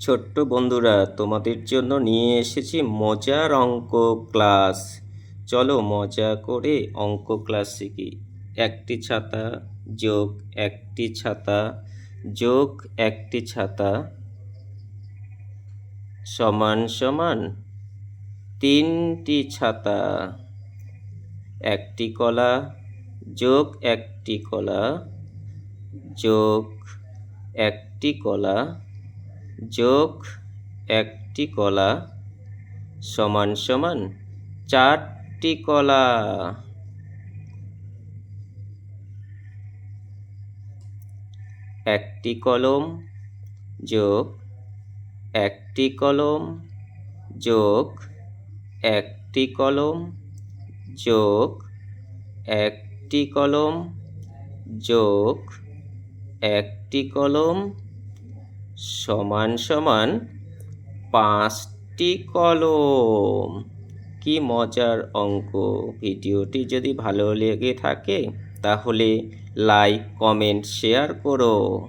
ছোট্ট বন্ধুরা, তোমাদের জন্য নিয়ে এসেছি মজার অঙ্ক ক্লাস। চলো মজা করে অঙ্ক ক্লাস শিখি। একটি ছাতা যোগ একটি ছাতা, যোগ একটি ছাতা সমান সমান তিনটি ছাতা। একটি কলা, যোগ একটি কলা, যোগ একটি কলা যোগ একটি কলা সমান সমান চারটি কলা। একটি কলম যোগ একটি কলম যোগ একটি কলম যোগ একটি কলম যোগ একটি কলম সমান সমান পাঁচটি কলম। কি মজার অঙ্ক। ভিডিওটি যদি ভালো লেগে থাকে, তাহলে লাইক, কমেন্ট, শেয়ার করো।